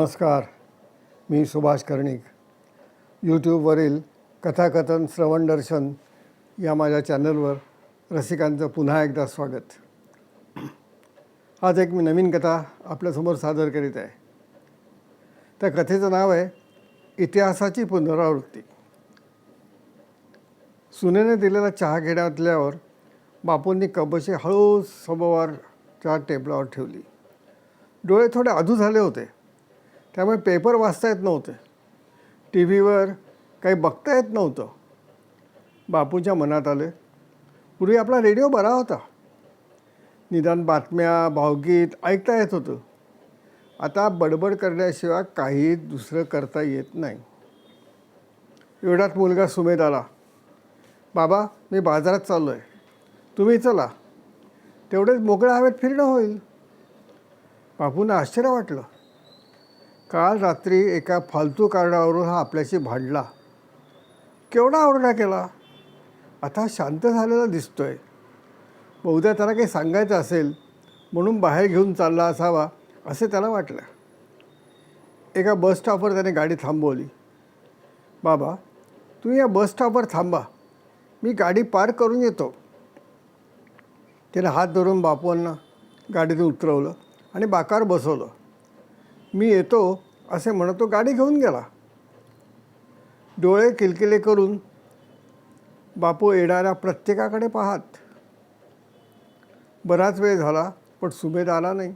नमस्कार मी सुभाष कर्णिक. यूट्यूबवरील कथाकथन श्रवण दर्शन या माझ्या चॅनलवर रसिकांचं पुन्हा एकदा स्वागत. आज एक मी नवीन कथा आपल्यासमोर सादर करीत आहे. त्या कथेचं नाव आहे इतिहासाची पुनरावृत्ती. सुनेने दिलेला चहा घेण्यातल्यावर बापूंनी कबशी हळूच समोरच्या टेबलावर ठेवली. डोळे थोडे अधू झाले होते. त्यामुळे पेपर वाचता येत नव्हते. टी व्हीवर काही बघता येत नव्हतं. बापूंच्या मनात आले. पूर्वी आपला रेडिओ बरा होता. निदान बातम्या भावगीत ऐकता येत होतं. आता बडबड करण्याशिवाय काही दुसरं करता येत नाही. एवढ्यात मुलगा सुमेध आला. बाबा मी बाजारात चाललो आहे तुम्ही चला. तेवढेच मोकळ्या हवेत फिरणं होईल. बापूंना आश्चर्य वाटलं. काल रात्री एका फालतू कारणावरून हा आपल्याशी भांडला. केवढा ओरडा केला? आता शांत झालेला दिसतो आहे बहुधा त्याला काही सांगायचं असेल म्हणून बाहेर घेऊन चालला असावा असे त्याला वाटलं. एका बस स्टॉपवर त्याने गाडी थांबवली. बाबा तुम्ही या बस स्टॉपवर थांबा. मी गाडी पार करून येतो. त्याने हात धरून बापूंना गाडीतून उतरवलं आणि बाकार बसवलं. मी येतो असे म्हणत तो गाडी घेऊन गेला. डोळे किलकिले करून बापू येणाऱ्या प्रत्येकाकडे पाहत. बराच वेळ झाला पण सुमेध आला नाही.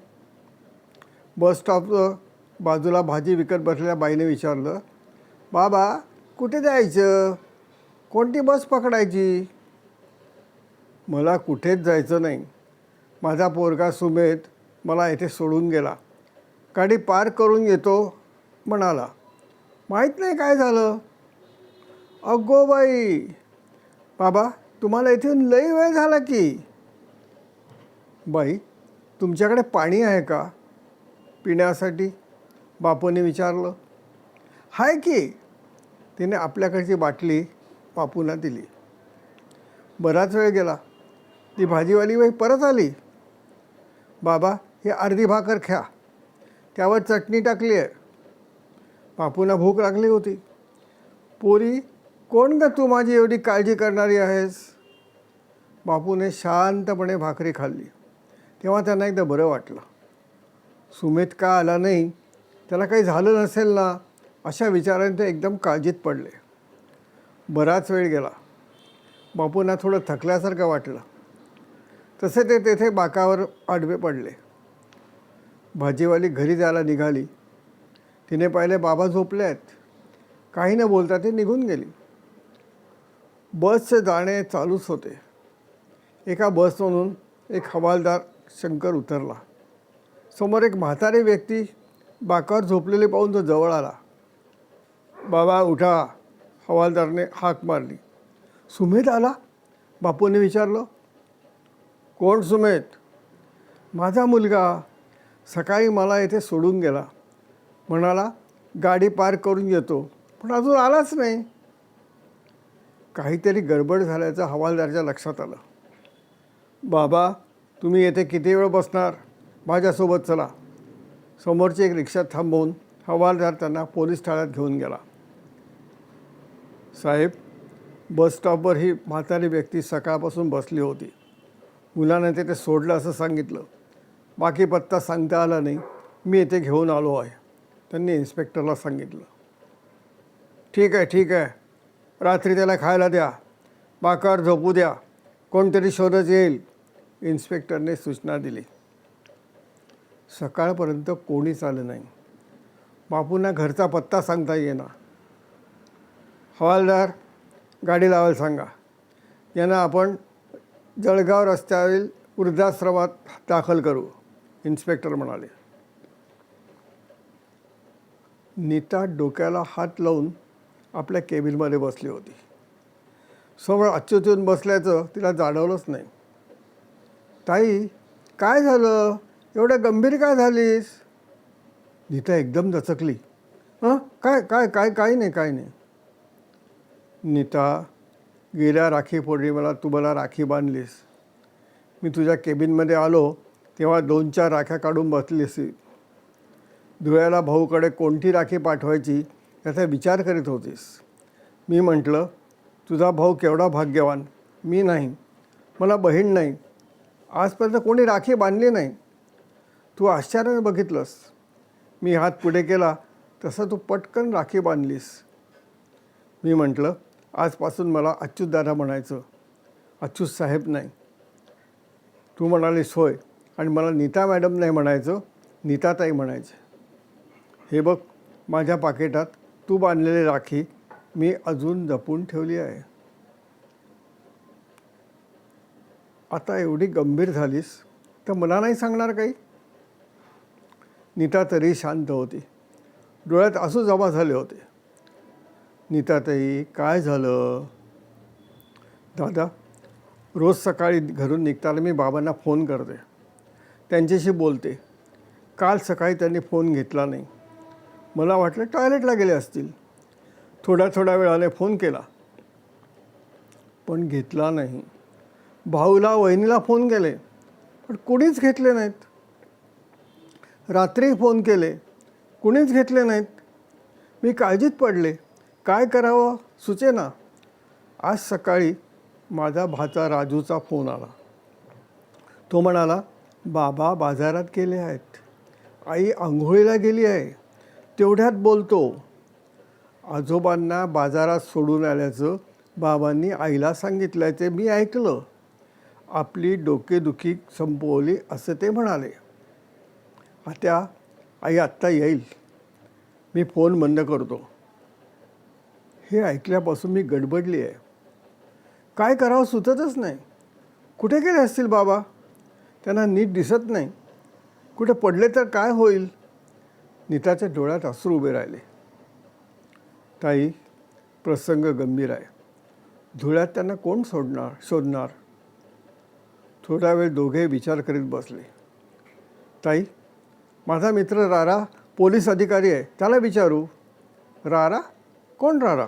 बस स्टॉपचं बाजूला भाजी विकत बसलेल्या बाईने विचारलं बाबा कुठे जायचं? कोणती बस पकडायची? मला कुठेच जायचं नाही. माझा पोरगा सुमेध मला येथे सोडून गेला. गाडी पार करून येतो म्हणाला. माहीत नाही काय झालं? अगो बाई बाबा तुम्हाला इथून लई वेळ झाला की. बाई तुमच्याकडे पाणी आहे का? पिण्यासाठी? बापूने विचारलं. हाय की. तिने आपल्याकडची बाटली बापूंना दिली. बराच वेळ गेला. ती भाजीवाली बाई परत आली. बाबा हे अर्धी भाकर ख्या त्यावर चटणी टाकली आहे. बापूंना भूक लागली होती. पोरी कोण ग तू माझी एवढी काळजी करणारी आहेस? बापूने शांतपणे भाकरी खाल्ली. तेव्हा त्यांना एकदा बरं वाटलं. सुमेत का आला नाही? त्याला काही झालं नसेल ना? अशा विचाराने ते एकदम काळजीत पडले. बराच वेळ गेला. बापूंना थोडं थकल्यासारखं वाटलं. तसे ते तेथे बाकावर आडवे पडले. भाजीवाली घरी जायला निघाली. तिने पाहिले बाबा झोपले आहेत. काही न बोलता ती निघून गेली. बसचे जाणे चालूच होते. एका बसमधून एक हवालदार शंकर उतरला. समोर एक म्हातारी व्यक्ती बाकावर झोपलेली पाहून तो जवळ आला. बाबा उठा. हवालदारने हाक मारली. सुमेध आला? बापूने विचारलं. कोण सुमेध? माझा मुलगा. सकाळी मला येथे सोडून गेला. म्हणाला गाडी पार करून येतो. पण अजून आलाच नाही. काहीतरी गडबड झाल्याचं हवालदारच्या लक्षात आलं. बाबा तुम्ही येथे किती वेळ बसणार? माझ्यासोबत चला. समोरची एक रिक्षा थांबवून हवालदार त्यांना पोलीस ठाण्यात घेऊन गेला. साहेब बस स्टॉपवर ही म्हातारी व्यक्ती सकाळपासून बसली होती. मुलाने ते ते सोडलं असं सांगितलं. बाकी पत्ता सांगता आला नाही. मी येथे घेऊन आलो आहे. त्यांनी इन्स्पेक्टरला सांगितलं. ठीक आहे ठीक आहे. रात्री त्याला खायला द्या. बाकार झोपू द्या. कोणतरी शोधच येईल. इन्स्पेक्टरने सूचना दिली. सकाळपर्यंत कोणीच आलं नाही. बापूंना घरचा पत्ता सांगता येईना. हवालदार गाडी लावायला सांगा. यांना आपण जळगाव रस्त्यावरील वृद्धाश्रमात दाखल करू. इन्स्पेक्टर म्हणाले. नीता डोक्याला हात लावून आपल्या केबिनमध्ये बसली होती. समोर अच्युत येऊन बसल्याचं तिला जाणवलंच नाही. ताई काय झालं? एवढं गंभीर काय झालीस? नीता एकदम दचकली. हां? काय काय काय काही नाही काय नाही. नीता गेल्या राखी पौर्णिमेला तू मला राखी बांधलीस. मी तुझ्या केबिनमध्ये आलो तेव्हा दोन चार राख्या काढून बसली असती धुळ्याला भाऊकडे कोणती राखी पाठवायची याचा विचार करीत होतीस. मी म्हटलं तुझा भाऊ केवढा भाग्यवान? मी नाही. मला बहीण नाही. आजपर्यंत कोणी राखी बांधली नाही. तू आश्चर्याने बघितलंस. मी हात पुढे केला तसं तू पटकन राखी बांधलीस. मी म्हटलं आजपासून मला अच्युत दादा म्हणायचं. अच्युत साहेब नाही. तू म्हणालीस होय. आणि मला नीता मॅडम नाही म्हणायचं नीताताई म्हणायचे. हे बघ माझ्या पाकिटात तू बांधलेली राखी मी अजून जपून ठेवली आहे. आता एवढी गंभीर झालीस तर मला नाही सांगणार काही? नीता तरी शांत होती. डोळ्यात आसू जमा झाले होते. नीताताई काय झालं? दादा रोज सकाळी घरून निघताना मी बाबांना फोन करते. त्यांच्याशी बोलते. काल सकाळी त्यांनी फोन घेतला नाही. मला वाटलं टॉयलेटला गेले असतील. थोड्या थोड्या वेळाने फोन केला. पण घेतला नाही. भाऊला वहिनीला फोन केले. पण कुणीच घेतले नाहीत. रात्री फोन केले. कुणीच घेतले नाहीत. मी काळजीत पडले. काय करावं? सुचेना. आज सकाळी माझा भाचा राजूचा फोन आला. तो म्हणाला बाबा बाजारात गेले आहेत. आई आंघोळीला गेली आहे. तेवढ्यात बोलतो आजोबांना बाजारात सोडून आल्याचं बाबांनी आईला सांगितल्याचे मी ऐकलं. आपली डोकेदुखी संपवली असं ते म्हणाले. आता आई आत्ता येईल. मी फोन बंद करतो. हे ऐकल्यापासून मी गडबडली आहे. काय करावं? सुचतच नाही. कुठे गेले असतील बाबा? त्यांना नीट दिसत नाही. कुठे पडले तर काय होईल? नीताच्या डोळ्यात अश्रू उभे राहिले. ताई प्रसंग गंभीर आहे. धुळ्यात त्यांना कोण सोडणार शोधणार? थोडा वेळ दोघे विचार करीत बसले. ताई माझा मित्र रारा पोलीस अधिकारी आहे. त्याला विचारू. रारा? कोण रारा?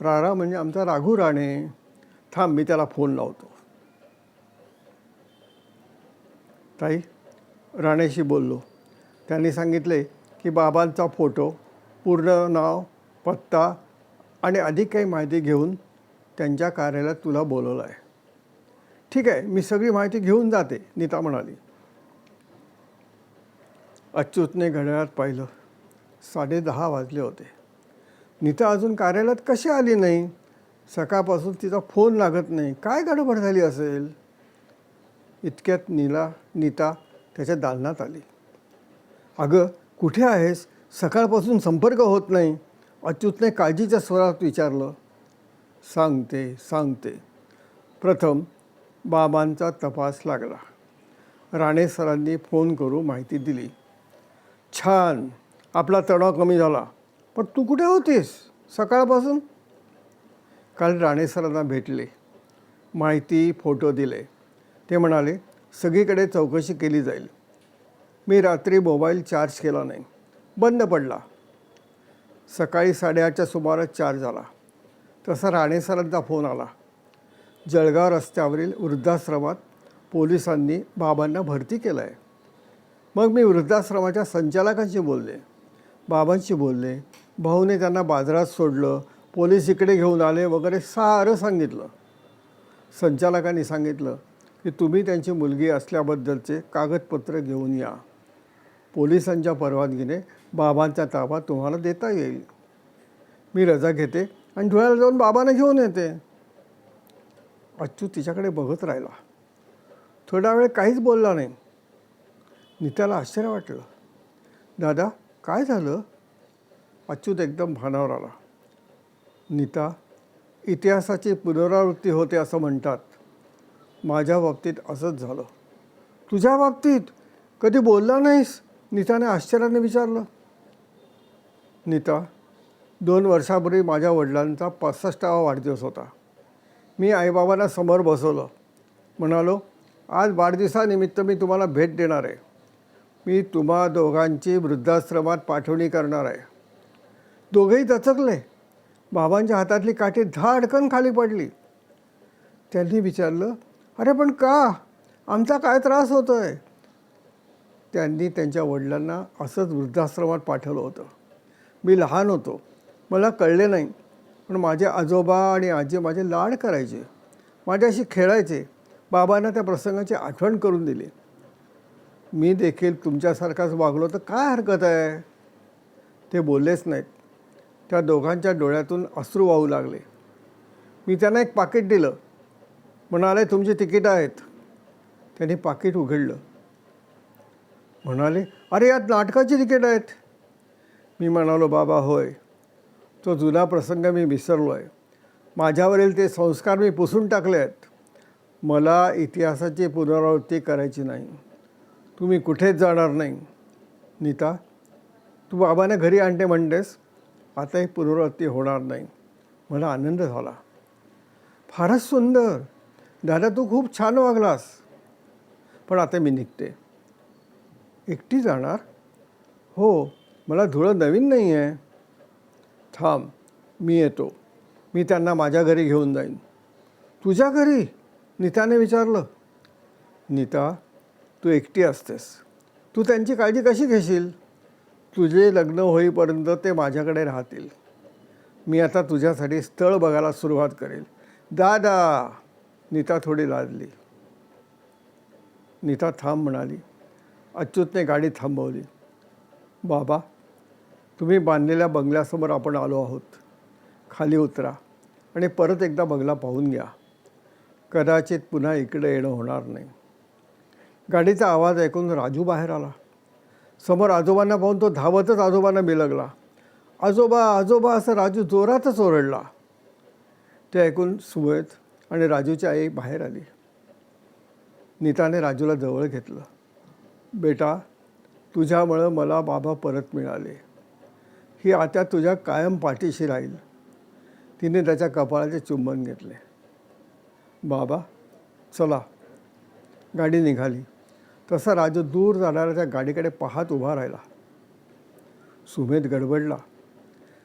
रारा म्हणजे आमचा राघू राणे. थांब मी त्याला फोन लावतो. ताई राणेशी बोललो. त्यांनी सांगितले की बाबांचा फोटो पूर्ण नाव पत्ता आणि अधिक काही माहिती घेऊन त्यांच्या कार्यालयात तुला बोलवलं आहे. ठीक आहे मी सगळी माहिती घेऊन जाते नीता म्हणाली. अच्युतने घड्याळात पाहिलं. साडे दहा वाजले होते. नीता अजून कार्यालयात कशी आली नाही? सकाळपासून तिचा फोन लागत नाही. काय गडबड झाली असेल? इतक्यात नीला नीता त्याच्या दालनात आली. अगं कुठे आहेस? सकाळपासून संपर्क होत नाही. अच्युतने काळजीच्या स्वरात विचारलं. सांगते सांगते. प्रथम बाबांचा तपास लागला. राणे सरांनी फोन करून माहिती दिली. छान आपला तणाव कमी झाला. पण तू कुठे होतीस? सकाळपासून? काल राणे सरांना भेटले. माहिती फोटो दिले. ते म्हणाले सगळीकडे चौकशी केली जाईल. मी रात्री मोबाईल चार्ज केला नाही. बंद पडला. सकाळी साडेआठच्या सुमारास चार्ज झाला. तसा राणे सरांचा फोन आला. जळगाव रस्त्यावरील वृद्धाश्रमात पोलिसांनी बाबांना भरती केलं आहे मग मी वृद्धाश्रमाच्या संचालकांशी बोलले. बाबांशी बोलले भाऊने त्यांना बाजारात सोडलं पोलीस इकडे घेऊन आले वगैरे सारं सांगितलं. संचालकांनी सांगितलं की तुम्ही त्यांची मुलगी असल्याबद्दलचे कागदपत्र घेऊन या. पोलिसांच्या परवानगीने बाबांचा ताबा तुम्हाला देता येईल. मी रजा घेते आणि धुळ्याला जाऊन बाबांना घेऊन येते. अच्युत तिच्याकडे बघत राहिला. थोडा वेळ काहीच बोलला नाही. नीताला आश्चर्य वाटलं. दादा काय झालं? अच्युत एकदम भानावर आला. नीता इतिहासाची पुनरावृत्ती होते असं म्हणतात. माझ्या बाबतीत असंच झालं. तुझ्या बाबतीत कधी बोलला नाहीस? नीताने आश्चर्याने विचारलं. नीता दोन वर्षापूर्वी माझ्या वडिलांचा पासष्टावा वाढदिवस होता. मी आईबाबांना समोर बसवलं. म्हणालो आज वाढदिवसानिमित्त मी तुम्हाला भेट देणार आहे. मी तुम्हा दोघांची वृद्धाश्रमात पाठवणी करणार आहे. दोघेही दचकले. बाबांच्या हातातली काठी धाडकन खाली पडली. त्यांनी विचारलं अरे पण का? आमचा काय त्रास होतो आहे त्यांनी त्यांच्या वडिलांना असंच वृद्धाश्रमात पाठवलं होतं. मी लहान होतो. मला कळले नाही. पण माझे आजोबा आणि आजी माझे लाड करायचे. माझ्याशी खेळायचे. बाबांना त्या प्रसंगाची आठवण करून दिली. मी देखील तुमच्यासारखाच वागलो तर काय हरकत आहे? ते बोललेच नाहीत. त्या दोघांच्या डोळ्यातून अश्रू वाहू लागले. मी त्यांना एक पाकिट दिलं. म्हणाले तुमची तिकीटं आहेत. त्यांनी पाकिट उघडलं. म्हणाले अरे यात नाटकाची तिकीट आहेत. मी म्हणालो बाबा होय. तो जुना प्रसंग मी विसरलो आहे माझ्यावरील ते संस्कार मी पुसून टाकले आहेत. मला इतिहासाची पुनरावृत्ती करायची नाही. तुम्ही कुठेच जाणार नाही. नीता तू बाबाने घरी आणते म्हणतेस. आता ही पुनरावृत्ती होणार नाही. मला आनंद झाला. फारच सुंदर. दादा तू खूप छान वागलास. पण आता मी निघते. एकटी जाणार? हो मला धुळं नवीन नाही आहे थांब मी येतो. मी त्यांना माझ्या घरी घेऊन जाईन. तुझ्या घरी? नीताने विचारलं. नीता तू एकटी असतेस. तू त्यांची काळजी कशी घेशील? तुझे लग्न होईपर्यंत ते माझ्याकडे राहतील. मी आता तुझ्यासाठी स्थळ बघायला सुरुवात करेल. दादा! नीता थोडी लाजली. नीता थांब म्हणाली. अच्युतने गाडी थांबवली. बाबा तुम्ही बांधलेल्या बंगल्यासमोर आपण आलो आहोत. खाली उतरा आणि परत एकदा बंगला पाहून घ्या. कदाचित पुन्हा इकडे येणं होणार नाही. गाडीचा आवाज ऐकून राजू बाहेर आला. समोर आजोबांना पाहून तो धावतच आजोबांना बिलगला. आजोबा आजोबा असं राजू जोरातच ओरडला. ते ऐकून सुवेत आणि राजूची आई बाहेर आली. नीताने राजूला जवळ घेतलं. बेटा तुझ्यामुळं मला बाबा परत मिळाले. ही आता तुझ्या कायम पाठीशी राहील. तिने त्याच्या कपाळाचे चुंबन घेतले. बाबा चला. गाडी निघाली. तसा राजू दूर जाणाऱ्या त्या गाडीकडे पाहत उभा राहिला. सुमेध गडबडला.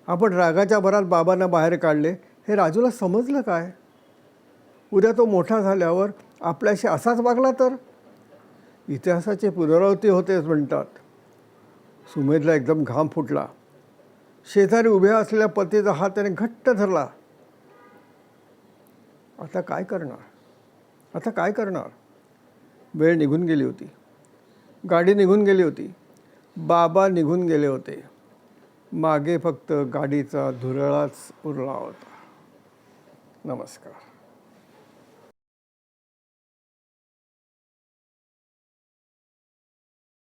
आपण रागाच्या भरात बाबांना बाहेर काढले हे राजूला समजलं काय? उद्या तो मोठा झाल्यावर आपल्याशी असाच वागला तर? इतिहासाची पुनरावृत्ती होतेच म्हणतात. सुमेधला एकदम घाम फुटला. शेजारी उभ्या असलेल्या पतीचा हात त्याने घट्ट धरला. आता काय करणार? आता काय करणार? वेळ निघून गेली होती. गाडी निघून गेली होती. बाबा निघून गेले होते. मागे फक्त गाडीचा धुरळाच उरला होता. नमस्कार.